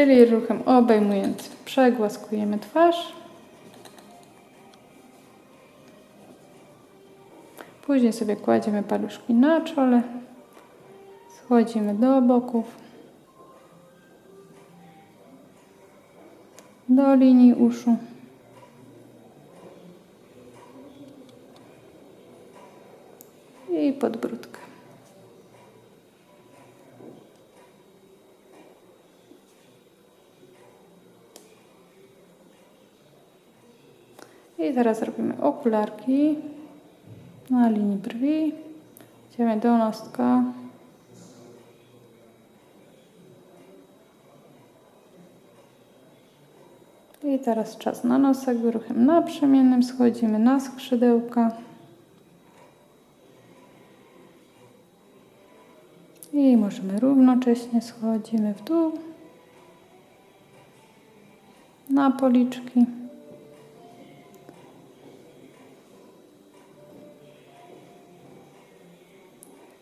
Czyli ruchem obejmującym przegłaskujemy twarz. Później sobie kładziemy paluszki na czole. Schodzimy do boków. Do linii uszu. I podbródkę. I teraz robimy okularki na linii brwi. Idziemy do nostka. I teraz czas na nosek. Ruchem naprzemiennym schodzimy na skrzydełka. I możemy równocześnie schodzimy w dół. Na policzki.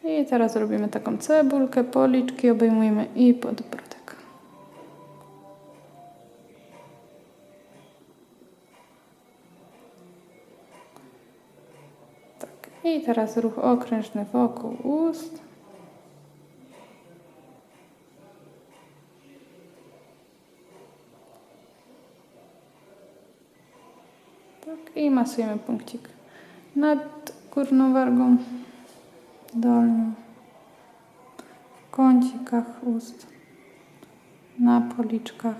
I teraz robimy taką cebulkę, policzki obejmujemy i podbródek. Tak. I teraz ruch okrężny wokół ust. Tak. I masujemy punkcik nad górną wargą dolną, w kącikach ust, na policzkach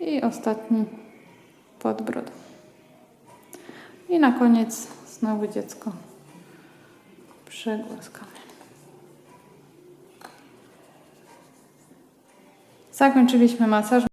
i ostatni pod brodą. I na koniec znowu dziecko przegłaskamy. Zakończyliśmy masaż.